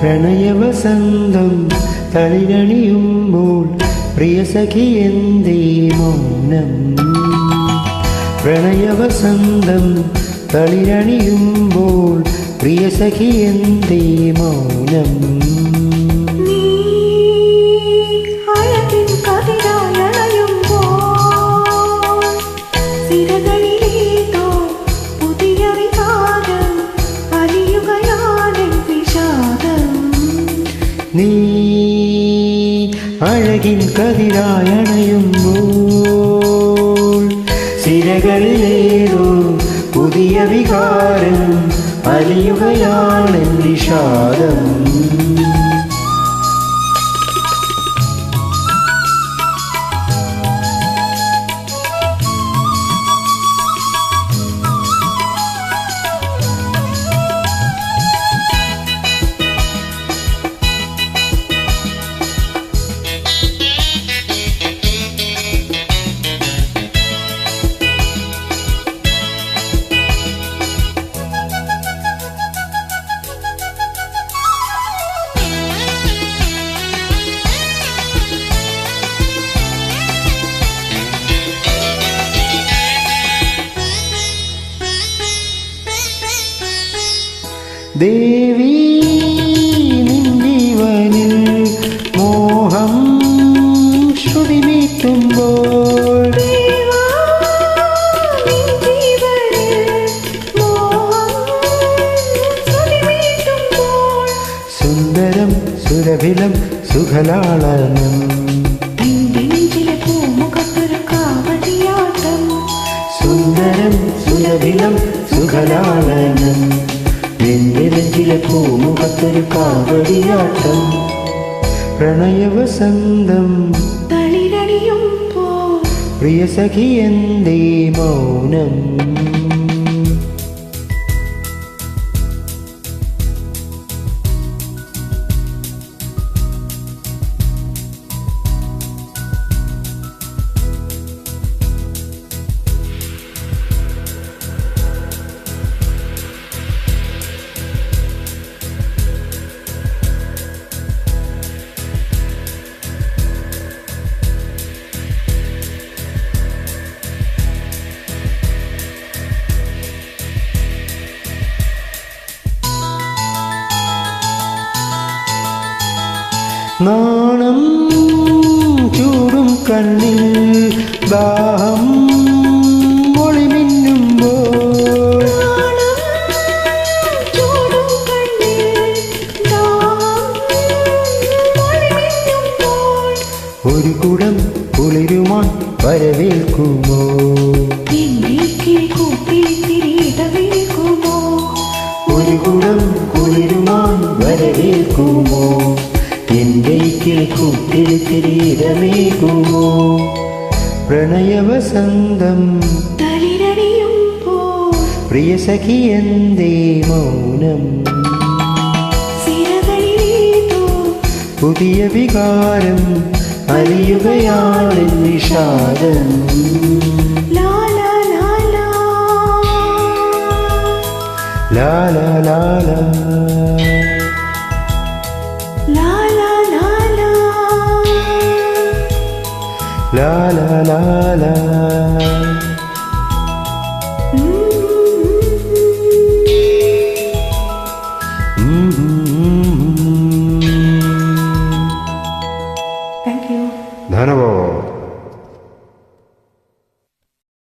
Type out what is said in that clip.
പ്രണയവസന്തം തളിരണിയുമ്പോൾ പ്രിയ സഖി എന്തേ മൗനം? പ്രണയവസന്തം തളിരണിയുമ്പോൾ പ്രിയ സഖി എന്തേ മൗനം? അഴകിൻ കതിരായണയുമ്പോൾ പുതിയ വികാരം അലിയുകയാണ് വിഷാദം ദേവി നിൻജീവനിൽ മോഹം ശ്രുതി നീട്ടുമ്പോൾ സുന്ദരം സുരഭിലം സുഖലാളനം. പൂമുഖത്തൊരു കാവടിയാട്ടം പ്രണയവസന്തം. പോ പ്രിയ സഖി എന്തേ മൗനം? നാണം ചൂടും കണ്ണിൽ ദാഹം ഒരു കുടം കുളിരുമാൻ വരവേൽക്കുമോ? ഒരു കുടം കുളിരുമാൻ വരവേൽക്കുമോ? കിളിക്കും കിളിച്ചിരീരമേകുമോ പ്രണയവസന്തം പ്രിയ സഖി എന്തേ മൗനം? പുതിയ വികാരം അറിയുകയാണ് വിഷാദം. ലാലാ ലാലാ ലാലാ la لا لا لا لا.